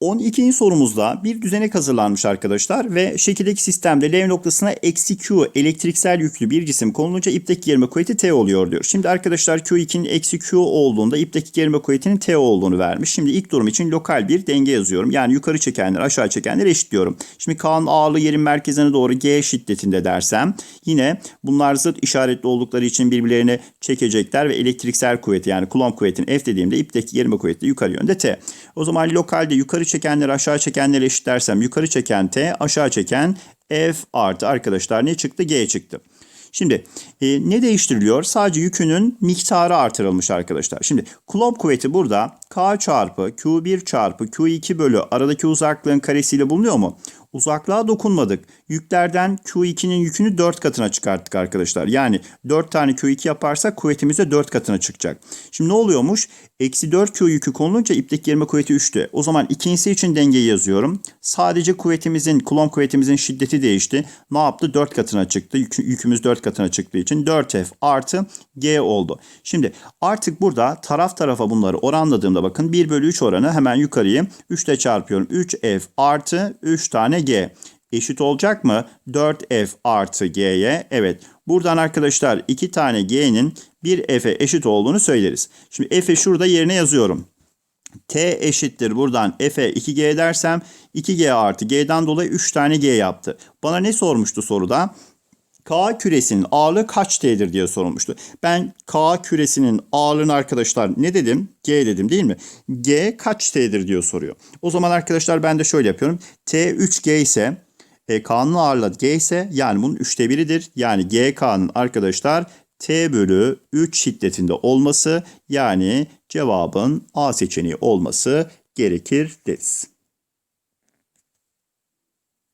12. sorumuzda bir düzenek hazırlanmış arkadaşlar ve şekildeki sistemde L noktasına eksi Q elektriksel yüklü bir cisim konulunca ipteki gerilme kuvveti T oluyor diyor. Şimdi arkadaşlar Q2'nin eksi Q olduğunda ipteki gerilme kuvvetinin T olduğunu vermiş. Şimdi ilk durum için lokal bir denge yazıyorum. Yani yukarı çekenler aşağı çekenler eşitliyorum. Şimdi K'nın ağırlığı yerin merkezine doğru G şiddetinde dersem yine bunlar zıt işaretli oldukları için birbirlerini çekecekler ve elektriksel kuvveti yani Coulomb kuvvetini F dediğimde ipteki gerilme kuvveti yukarı yönde T. O zaman lokalde yukarı çekenleri aşağı çekenleri eşitlersem yukarı çeken T aşağı çeken F artı arkadaşlar ne çıktı? G çıktı. Şimdi e, ne değiştiriliyor? Sadece yükünün miktarı artırılmış arkadaşlar. Şimdi Coulomb kuvveti burada K çarpı Q1 çarpı Q2 bölü aradaki uzaklığın karesiyle bulunuyor mu? Uzaklığa dokunmadık. Yüklerden Q2'nin yükünü 4 katına çıkarttık arkadaşlar. Yani 4 tane Q2 yaparsak kuvvetimiz de 4 katına çıkacak. Şimdi ne oluyormuş? Eksi 4 Q yükü konulunca ipteki gerilme kuvveti 3'tü. O zaman ikincisi için dengeyi yazıyorum. Sadece kuvvetimizin, Coulomb kuvvetimizin şiddeti değişti. Ne yaptı? 4 katına çıktı. Yük, yükümüz 4 katına çıktığı için 4F artı G oldu. Şimdi artık burada taraf tarafa bunları oranladığımda bakın 1 bölü 3 oranı hemen yukarıyı 3 ile çarpıyorum. 3F artı 3 tane G eşit olacak mı? 4F artı G'ye. Evet. Buradan arkadaşlar 2 tane G'nin 1 F'e eşit olduğunu söyleriz. Şimdi F'i şurada yerine yazıyorum. T eşittir buradan F'e 2G dersem 2G artı G'den dolayı 3 tane G yaptı. Bana ne sormuştu soruda? K küresinin ağırlığı kaç T'dir diye sorulmuştu. Ben K küresinin ağırlığını arkadaşlar ne dedim? G dedim değil mi? G kaç T'dir diyor soruyor. O zaman arkadaşlar ben de şöyle yapıyorum. T 3G ise e, K'nın ağırlığı G ise yani bunun 3'te biridir. Yani GK'nın arkadaşlar T bölü 3 şiddetinde olması yani cevabın A seçeneği olması gerekir deriz.